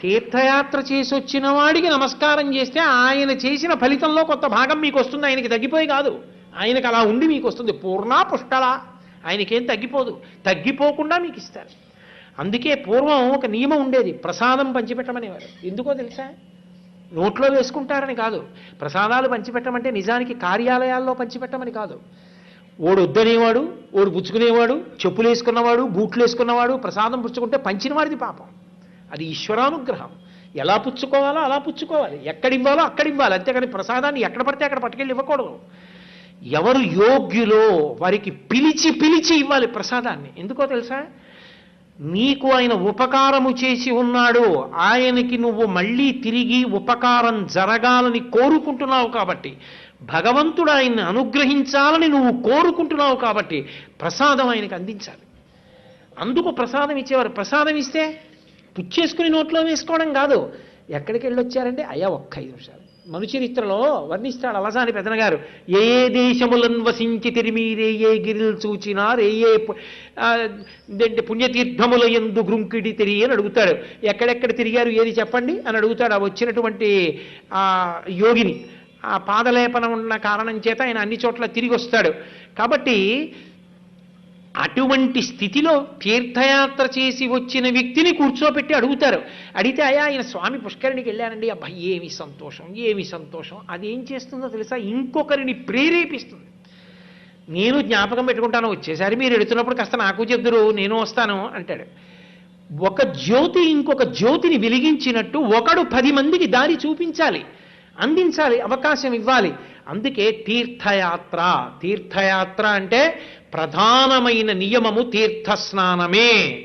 తీర్థయాత్ర చేసి వచ్చిన వాడికి నమస్కారం చేస్తే ఆయన చేసిన ఫలితంలో కొంత భాగం మీకు వస్తుంది ఆయనకి తగ్గిపోయి కాదు. ఆయనకి అలా ఉండి మీకు వస్తుంది. పూర్ణా పుష్టల ఆయనకేం తగ్గిపోదు. తగ్గిపోకుండా మీకు ఇస్తారు. అందుకే పూర్వం ఒక నియమం ఉండేది. ప్రసాదం పంచిపెట్టమనేవారు. ఎందుకో తెలుసా? నోట్లో వేసుకుంటారని కాదు. ప్రసాదాలు పంచిపెట్టమంటే నిజానికి కార్యాలయాల్లో పంచిపెట్టమని కాదు. ఓడు వద్దనేవాడు ఓడు పుచ్చుకునేవాడు చెప్పులు వేసుకున్నవాడు బూట్లు వేసుకున్నవాడు ప్రసాదం పుచ్చుకుంటే పంచిన వాడిది పాపం. అది ఈశ్వరానుగ్రహం. ఎలా పుచ్చుకోవాలో అలా పుచ్చుకోవాలి. ఎక్కడివ్వాలో అక్కడివ్వాలి. అక్కడ ఇవ్వాలి అంతేకాని ప్రసాదాన్ని ఎక్కడ పడితే అక్కడ పట్టుకెళ్ళి ఇవ్వకూడదు. ఎవరు యోగ్యులో వారికి పిలిచి పిలిచి ఇవ్వాలి ప్రసాదాన్ని. ఎందుకో తెలుసా? నీకు ఆయన ఉపకారము చేసి ఉన్నాడు. ఆయనకి నువ్వు మళ్ళీ తిరిగి ఉపకారం జరగాలని కోరుకుంటున్నావు కాబట్టి భగవంతుడు ఆయన్ని అనుగ్రహించాలని నువ్వు కోరుకుంటున్నావు కాబట్టి ప్రసాదం ఆయనకి అందించాలి. అందుకు ప్రసాదం ఇచ్చేవారు. ప్రసాదం ఇస్తే పుచ్చేసుకుని నోట్లో వేసుకోవడం కాదు. ఎక్కడికి వెళ్ళొచ్చారంటే అయ్యా ఒక్క ఐదు నిమిషాలు. మనుచరిత్రలో వర్ణిస్తాడు అలసాని పెదనగారు. ఏ ఏ దేశములను వసించి తిరిమీరే ఏ గిరిలు చూచినారు ఏ ఏ పుణ్యతీర్థముల ఎందు గ్రుంకిడి తిరిగి అని అడుగుతాడు. ఎక్కడెక్కడ తిరిగారు ఏది చెప్పండి? అని అడుగుతాడు. ఆ వచ్చినటువంటి ఆ యోగిని. ఆ పాదలేపన ఉన్న కారణం చేత ఆయన అన్ని చోట్ల తిరిగి వస్తాడు. కాబట్టి అటువంటి స్థితిలో తీర్థయాత్ర చేసి వచ్చిన వ్యక్తిని కూర్చోపెట్టి అడుగుతారు. అడిగితే అయ్యా ఆయన స్వామి పుష్కరిణికి వెళ్ళానండి అబ్బా ఏమి సంతోషం ఏమి సంతోషం. అది ఏం చేస్తుందో తెలుసా? ఇంకొకరిని ప్రేరేపిస్తుంది. నేను జ్ఞాపకం పెట్టుకుంటాను. వచ్చేసారి మీరు ఎడుతున్నప్పుడు కాస్త నాకు చెప్దురు నేను వస్తాను అంటాడు. ఒక జ్యోతి ఇంకొక జ్యోతిని వెలిగించినట్టు ఒకడు పది మందికి దారి చూపించాలి. అందించాలి అవకాశం ఇవ్వాలి. అందుకే తీర్థయాత్ర. తీర్థయాత్ర అంటే ప్రధానమైన నియమము తీర్థస్నానమే.